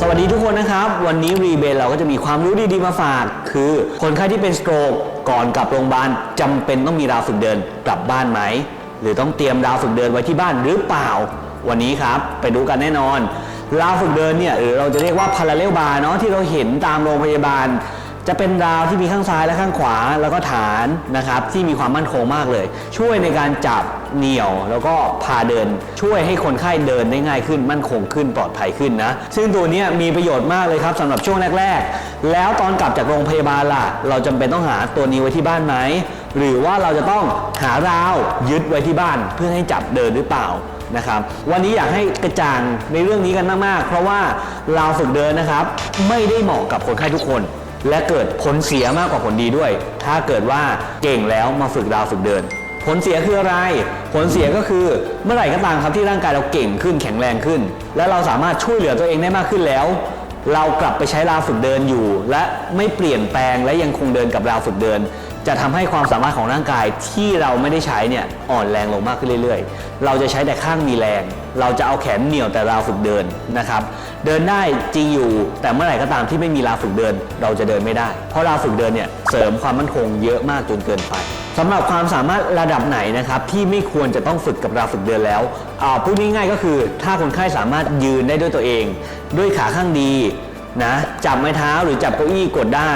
สวัสดีทุกคนนะครับ วันนี้รีเบนเราก็จะมีความรู้ดีๆมาฝาก คือคนไข้ที่เป็นสโตรกก่อนกลับโรงพยาบาลจำเป็นต้องมีราวฝึกเดินกลับบ้านไหม หรือต้องเตรียมราวฝึกเดินไว้ที่บ้านหรือเปล่า วันนี้ครับไปดูกันแน่นอน ราวฝึกเดินเนี่ยหรือเราจะเรียกว่าพาราเลลบาร์เนาะที่เราเห็นตามโรงพยาบาล จะเป็นราวที่มีข้างซ้ายและข้างขวาแล้วก็ฐานนะครับที่มีความมั่นคงมากเลย ช่วยในการจับเหนี่ยวแล้วก็พาเดิน ช่วยให้คนไข้เดินได้ง่ายขึ้น มั่นคงขึ้นปลอดภัยขึ้นนะ ซึ่งตัวนี้มีประโยชน์มากเลยครับสำหรับช่วงแรก ๆ แล้วตอนกลับจากโรงพยาบาลล่ะ เราจำเป็นต้องหาตัวนี้ไว้ที่บ้านไหมหรือว่าเราจะต้องหาราวยึดไว้ที่บ้าน เพื่อให้จับเดินหรือเปล่านะครับวันนี้อยากให้กระจ่างในเรื่องนี้กันมากๆ เพราะว่าราวฝึกเดินนะครับ ไม่ได้เหมาะกับคนไข้ทุกคน และเกิดผลเสียมากกว่าผลดีด้วย ถ้าเกิดว่าเก่งแล้วมาฝึกดาวฝึกเดิน ผลเสียคืออะไร ผลเสียก็คือเมื่อไหร่ก็ตามครับที่ร่างกายเราเก่งขึ้นแข็งแรงขึ้น และเราสามารถช่วยเหลือตัวเองได้มากขึ้นแล้ว เรากลับไปใช้ราวฝึกเดินอยู่ และไม่เปลี่ยนแปลงและยังคงเดินกับราวฝึกเดิน จะทำให้ความสามารถของร่างกายที่เราไม่ได้ใช้เนี่ยอ่อนแรงลงมากขึ้นเรื่อย ๆ เราจะใช้แต่ข้างมีแรง เราจะเอาแขนเหนี่ยวแต่ราวฝึกเดินนะครับ เดินได้จริงอยู่ แต่เมื่อไหร่ก็ตามที่ไม่มีราวฝึกเดิน เราจะเดินไม่ได้ เพราะราวฝึกเดินเนี่ยเสริมความมั่นคงเยอะมากจนเกินไปสำหรับความสามารถระดับไหนนะครับที่ไม่ควรจะต้องฝึกกับราวฝึกเดินแล้วพูดง่ายๆก็คือ ถ้าคนไข้สามารถยืนได้ด้วยตัวเอง ด้วยขาข้างดีนะจับไม้เท้าหรือจับเก้าอี้กดได้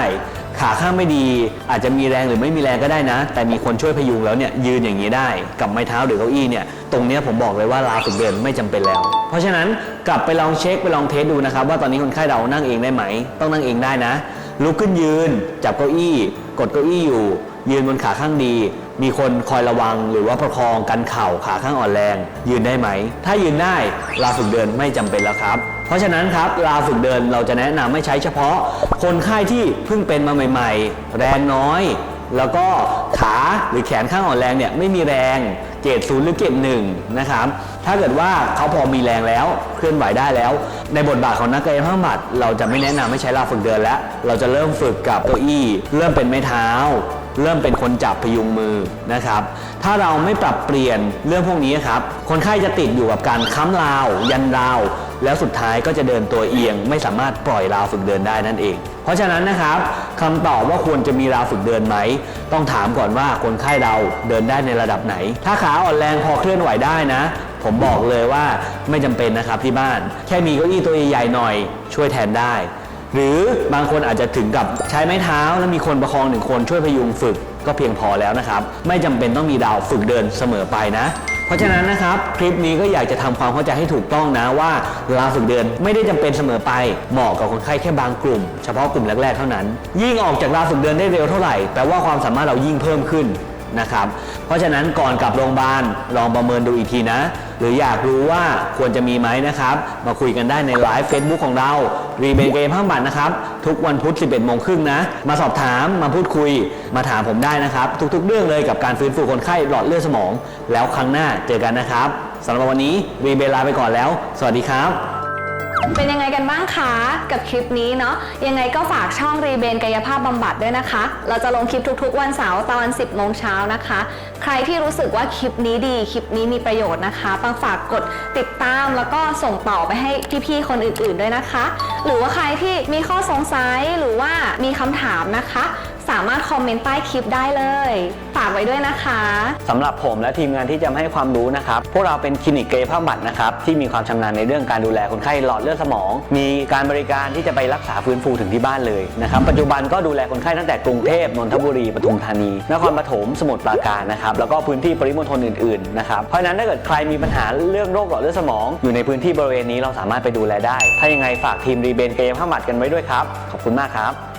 ขาข้างไม่ดี อาจจะมีแรงหรือไม่มีแรงก็ได้นะ แต่มีคนช่วยพยุงแล้วเนี่ยยืนอย่างนี้ได้กับไม้เท้าหรือเก้าอี้เนี่ยตรงเนี้ยผมบอกเลยว่าลาฝึกเดินไม่จำเป็นแล้ว เพราะฉะนั้นกลับไปลองเช็คไปลองเทสดูนะครับ ว่าตอนนี้คนไข้เรานั่งเองได้ไหม ต้องนั่งเองได้นะ ลุกขึ้นยืน จับเก้าอี้ กดเก้าอี้อยู่ ยืนบนขาข้างดี มีคนคอยระวังหรือว่าประคองกันเข่าขาข้างอ่อนแรง ยืนได้ไหม ถ้ายืนได้ลาฝึกเดินไม่จำเป็นแล้วครับ เพราะฉะนั้นครับลาฝึกเดินเราจะแนะนำไม่ใช้เฉพาะ คนไข้ที่เพิ่งเป็นมาใหม่ ๆ แรงน้อย แล้วก็ขาหรือแขนข้างอ่อนแรงเนี่ยไม่มีแรงเกรดศูนย์หรือเกรดหนึ่งนะครับ ถ้าเกิดว่าเขาพอมีแรงแล้วเคลื่อนไหวได้แล้ว ในบทบาทของนักกายภาพบำบัดเราจะไม่แนะนำให้ใช้ลาฝึกเดินแล้ว เราจะเริ่มฝึกกับเก้าอี้ เริ่มเป็นไม้เท้า เริ่มเป็นคนจับพยุงมือนะครับ ถ้าเราไม่ปรับเปลี่ยนเรื่องพวกนี้ครับ คนไข้จะติดอยู่กับการค้ำราว ยันราว แล้วสุดท้ายก็จะเดินตัวเอียง ไม่สามารถปล่อยราวฝึกเดินได้นั่นเอง เพราะฉะนั้นนะครับคำตอบว่าควรจะมีราวฝึกเดินไหม ต้องถามก่อนว่าคนไข้เราเดินได้ในระดับไหน ถ้าขาอ่อนแรงพอเคลื่อนไหวได้นะผมบอกเลยว่าไม่จำเป็นนะครับที่บ้าน แค่มีเก้าอี้ตัวใหญ่หน่อย ช่วยแทนได้ หรือบางคนอาจจะถึงกับใช้ไม้เท้า แล้วมีคนประคองหนึ่งคนช่วยพยุงฝึกก็เพียงพอแล้วนะครับ ไม่จำเป็นต้องมีดาวฝึกเดินเสมอไปนะ เพราะฉะนั้นนะครับ คลิปนี้ก็อยากจะทำความเข้าใจให้ถูกต้องนะว่าลาฝึกเดินไม่ได้จำเป็นเสมอไป เหมาะกับคนไข้แค่บางกลุ่ม เฉพาะกลุ่มแรกๆเท่านั้น ยิ่งออกจากลาฝึกเดินได้เร็วเท่าไหร่แปลว่าความสามารถเรายิ่งเพิ่มขึ้นนะครับ เพราะฉะนั้นก่อนกลับโรงพยาบาลลองประเมินดูอีกทีนะ หรืออยากรู้ว่าควรจะมีไหมนะครับ มาคุยกันได้ในไลฟ์เฟซบุ๊กของเรารีเบนเกมห้างบัตรนะครับ ทุกวันพุธ 11โมงครึ่งนะ มาสอบถามมาพูดคุย มาถามผมได้นะครับ ทุกๆ เรื่องเลยกับการฟื้นฟูคนไข้หลอดเลือดสมอง แล้วครั้งหน้าเจอกันนะครับสำหรับวันนี้รีเบนลาไปก่อนแล้ว สวัสดีครับ เป็นยังไงกันบ้างคะ กับคลิปนี้เนาะยังไงก็ฝากช่องรีเบนกายภาพบำบัดด้วยนะคะ เราจะลงคลิปทุกๆ วันเสาร์ตอน 10โมงเช้านะคะ ใครที่รู้สึกว่าคลิปนี้ดี คลิปนี้มีประโยชน์นะคะปังฝากกดติดตามแล้วก็ส่งต่อไปให้พี่ๆคนอื่นๆด้วยนะคะ หรือว่าใครที่มีข้อสงสัยหรือว่ามีคำถามนะคะ สามารถคอมเมนต์ใต้คลิปได้เลย ฝากไว้ด้วยนะคะสำหรับผมและทีมงานที่จะมาให้ความรู้นะครับ พวกเราเป็นคลินิกเกายภาพบำบัดนะครับ ที่มีความชำนาญในเรื่องการดูแลคนไข้หลอดเลือดสมอง มีการบริการที่จะไปรักษาฟื้นฟูถึงที่บ้านเลยนะครับ ปัจจุบันก็ดูแลคนไข้ตั้งแต่กรุงเทพนนทบุรีปทุมธานี นครปฐมสมุทรปราการนะครับแล้วก็พื้นที่ปริมณฑลอื่นๆนะครับเพราะฉะนั้นถ้าเกิดใครมีปัญหาเรื่องโรคหลอดเลือดสมอง อยู่ในพื้นที่บริเวณนี้เราสามารถไปดูแลได้ ถ้ายังไงฝากทีมรีเบนเกายภาพบำบัดกันไว้ด้วยครับขอบคุณมากครับ